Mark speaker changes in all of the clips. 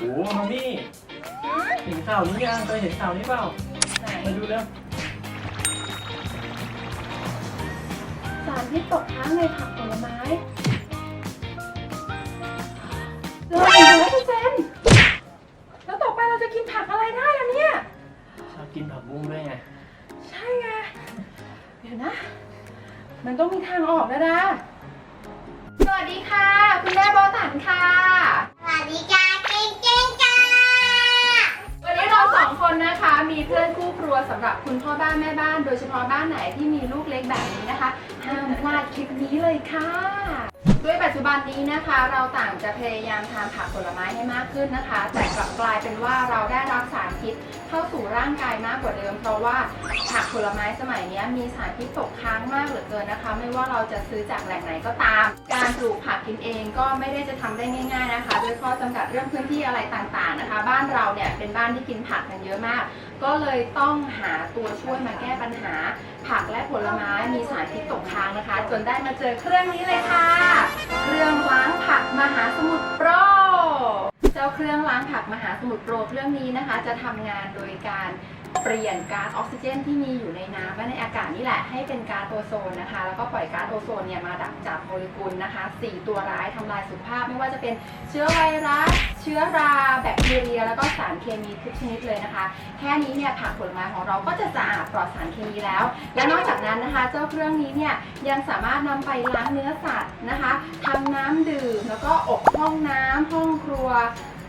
Speaker 1: โอ้มามี่เห็นข่าวนี้ยังเคยเห็นข่าวนี้เปล่า
Speaker 2: ไหน
Speaker 1: มาดูเร็ว
Speaker 2: สารพิษตกค้างในผักผลไม้เราถึงร้อยเปอร์เซ็นต์แล้วต่อไปเราจะกินผักอะไรได้ล่ะเนี่ย
Speaker 1: ชอบกินผักบุ้งด้วยไง
Speaker 2: ใช่ไง เดี๋ยวนะ มันต้องมีทางออกนะดาสวัสดีค่ะ คุณแม่โบตันค่ะ คุณพ่อบ้านแม่บ้าน โดยเฉพาะบ้านไหนที่มีลูกเล็กแบบนี้นะคะห้ามพลาดคลิปนี้เลยค่ะ ด้วยปัจจุบันนี้นะคะ เราต่างจะพยายามทานผักผลไม้ให้มากขึ้นนะคะ แต่กลับกลายเป็นว่าเราได้รับสารพิษเข้าสู่ร่างกายมากกว่าเดิม เพราะว่าผักผลไม้สมัยนี้มีสารพิษตกค้างมากเหลือเกินนะคะ ไม่ว่าเราจะซื้อจากแหล่งไหนก็ตาม การปลูกผักกินเองก็ไม่ได้จะทำได้ง่าย ๆนะคะด้วยข้อจำกัดเรื่องพื้นที่อะไรต่างๆนะคะ บ้านเราเนี่ยเป็นบ้านที่กินผักกันเยอะมาก ก็เลยต้องหาตัวช่วยมาแก้ปัญหา ผักและผลไม้มีสารพิษตกค้างนะคะ จนได้มาเจอเครื่องนี้เลยค่ะ เครื่องล้างผักมหาสมุทรโปร เจ้าเครื่องล้างผักมหาสมุทรโปรเครื่องนี้นะคะ จะทำงานโดยการ เปลี่ยนก๊าซออกซิเจนที่มีอยู่ในน้ำและในอากาศนี่แหละให้เป็นก๊าซโอโซนนะคะ แล้วก็ปล่อยก๊าซโอโซนเนี่ยมาดักจับโมเลกุลนะคะ 4 ตัวร้ายทำลายสุขภาพ ไม่ว่าจะเป็นเชื้อไวรัส เชื้อราแบคทีเรีย แล้วก็สารเคมีทุกชนิดเลยนะคะ แค่นี้เนี่ยผักผลไม้ของเราก็จะสะอาดปลอดสารเคมีแล้ว และนอกจากนั้นนะคะ เจ้าเครื่องนี้เนี่ยยังสามารถนำไปล้างเนื้อสัตว์นะคะทำน้ำดื่มแล้วก็อบห้องน้ำห้องครัว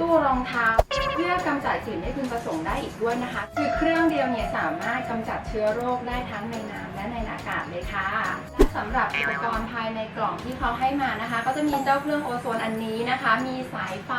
Speaker 2: ตู้รองเท้า เพื่อกำจัดกลิ่นให้พึงประสงค์ได้อีกด้วยนะคะ คือเครื่องเดียวเนี่ยสามารถกำจัดเชื้อโรคได้ทั้งในน้ำและในอากาศเลยค่ะ สำหรับอุปกรณ์ภายในกล่องที่เขาให้มานะคะ ก็จะมีเจ้าเครื่องโอโซนอันนี้นะคะ มีสายไฟ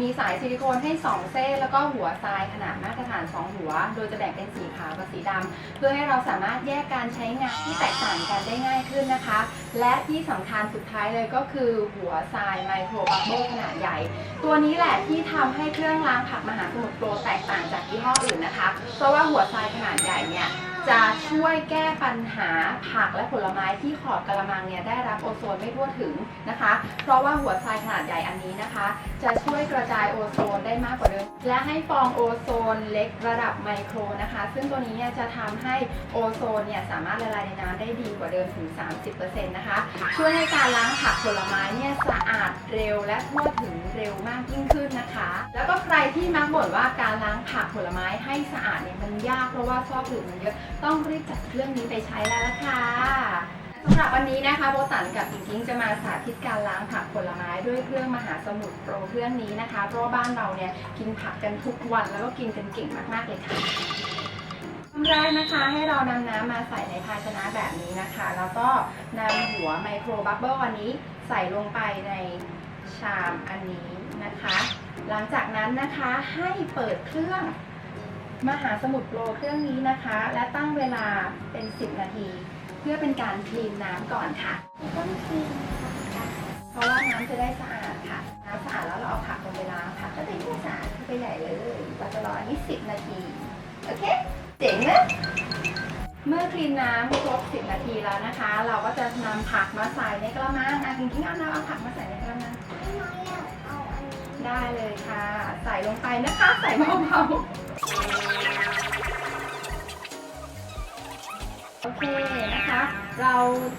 Speaker 2: มีสายซิลิโคนให้ 2 เส้น แล้วก็หัวทรายขนาดมาตรฐาน 2 หัว โดยจะแบ่งเป็นสีขาวกับสีดำเพื่อให้เราสามารถแยกการใช้งานที่แตกต่างกันได้ง่ายขึ้นนะคะ และที่สำคัญสุดท้ายเลยก็คือหัวทรายไมโครบับเบิลขนาดใหญ่ ตัวนี้แหละที่ทำให้เครื่องล้างผักมหาสมุทรโปรแตกต่างจากยี่ห้ออื่นนะคะ เพราะว่าหัวทรายขนาดใหญ่เนี่ย จะช่วยแก้ปัญหาผักและผลไม้ที่ขอบกระมังเนี่ยได้รับโอโซนไม่ทั่วถึงนะคะ เพราะว่าหัวทรายขนาดใหญ่อันนี้นะคะ จะช่วยกระจายโอโซนได้มากกว่าเดิม และให้ฟองโอโซนเล็กระดับไมโครนะคะ ซึ่งตัวนี้เนี่ยจะทำให้โอโซนเนี่ยสามารถละลายในน้ำได้ดีกว่าเดิมถึง 30%นะคะ ช่วยให้การล้างผักผลไม้เนี่ยสะอาดเร็วและทั่วถึงเร็วมากยิ่งขึ้นนะคะ แล้วก็ใครที่มักบ่นว่าการล้างผักผลไม้ให้สะอาดเนี่ยมันยากเพราะว่าซอกหลืบมันเยอะต้องรีบจัดเครื่องนี้ไปใช้แล้วล่ะค่ะสำหรับวันนี้นะคะโบตันกับอิงกิ้งจะมาสาธิตการล้างผักผลไม้ด้วยเครื่องมหาสมุทรโปรเครื่องนี้นะคะ เพราะว่าบ้านเราเนี่ยกินผักกันทุกวันแล้วก็กินกันเก่งมากๆเลยค่ะขั้นแรกนะคะให้เรานำน้ำมาใส่ในภาชนะแบบนี้นะคะ แล้วก็นำหัวไมโครบับเบิลอันนี้ใส่ลงไปในชามอันนี้นะคะ หลังจากนั้นนะคะให้เปิดเครื่อง มหาสมุทรโปรเครื่องนี้นะคะ และตั้งเวลาเป็น 10 นาที เพื่อเป็นการคลีนน้ำก่อนค่ะ
Speaker 3: ต้องกิน
Speaker 2: เพราะว่าน้ำจะได้สะอาดค่ะน้ำสะอาดแล้วเราเอาผักลงไปล้างผักก็จะยิ่งสะอาดขึ้นไปใหญ่เลยเราจะรออันนี้ 10 นาที โอเค เจ๋งนะเมื่อคลีนน้ำครบ 10 นาทีแล้วนะคะ เราก็จะนำผักมาใส่ในกระมังอะจริงๆเอาน้ำเอาผักมาใส่ในกระมัง
Speaker 3: ไม่น้อยอะเอาอันนี้
Speaker 2: ได้เลยค่ะ ใส่ลงไปนะคะ ใส่เบาๆ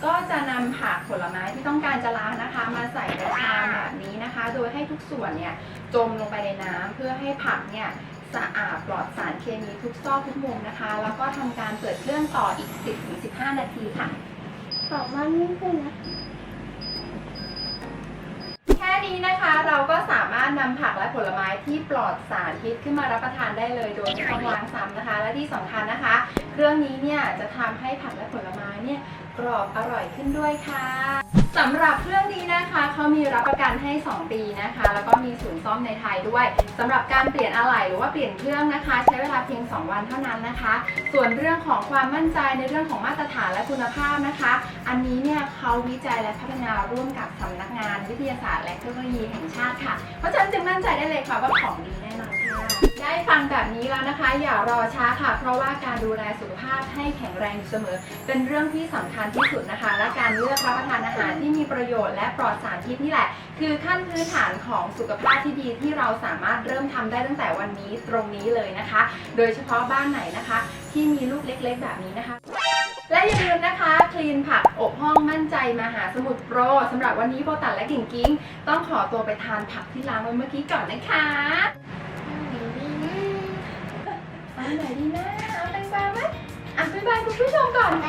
Speaker 2: ก็จะนำผักผลไม้ที่ต้องการจะล้างนะคะ มาใส่ในชามแบบนี้นะคะ โดยให้ทุกส่วนเนี่ยจมลงไปในน้ำเพื่อให้ผักเนี่ยสะอาดปลอดสารเคมีทุกซอกทุกมุมนะคะ แล้วก็ทำการเปิดเครื่องต่ออีก 10-15 นาทีค่ะ
Speaker 3: ตอบว่านี่คือนะ
Speaker 2: แค่นี้นะคะเราก็สามารถนำผักและผลไม้ที่ปลอดสารพิษขึ้นมารับประทานได้เลยโดยไม่ต้องล้างซ้ำนะคะ และที่สำคัญนะคะ เครื่องนี้เนี่ยจะทำให้ผักและผลไม้เนี่ย กรอบอร่อยขึ้นด้วยค่ะสำหรับเครื่องนี้นะคะเขามีรับประกันให้ 2 ปีนะคะ แล้วก็มีศูนย์ซ่อมในไทยด้วยสำหรับการเปลี่ยนอะไหล่หรือว่าเปลี่ยนเครื่องนะคะ ใช้เวลาเพียง 2 วันเท่านั้นนะคะ ส่วนเรื่องของความมั่นใจในเรื่องของมาตรฐานและคุณภาพนะคะ อันนี้เนี่ยเขาวิจัยและพัฒนาร่วมกับสำนักงาน วิทยาศาสตร์และเทคโนโลยีแห่งชาติค่ะเพราะฉะนั้นจึงมั่นใจได้เลยค่ะว่าของดีแน่นอน ได้ฟังแบบนี้แล้วนะคะ อย่ารอช้าค่ะ เพราะว่าการดูแลสุขภาพให้แข็งแรงอยู่เสมอ เป็นเรื่องที่สำคัญที่สุดนะคะ และการเลือกรับประทานอาหารที่มีประโยชน์และปลอดสารพิษนี่แหละ คือขั้นพื้นฐานของสุขภาพที่ดีที่เราสามารถเริ่มทำได้ตั้งแต่วันนี้ตรงนี้เลยนะคะ โดยเฉพาะบ้านไหนนะคะ ที่มีลูกเล็ก ๆ แบบนี้นะคะและอย่าลืมนะคะคลีนผักอบห้องมั่นใจมาหาสมุดโปรสำหรับวันนี้โบตันและกิ่งกิ้ง ต้องขอตัวไปทานผักที่ล้างไว้เมื่อกี้ก่อนนะคะ เอาไหนดีนะเอาแตงกวาไหมอะบ๊ายบายคุณผู้ชมก่อน
Speaker 3: บ๊ายบาย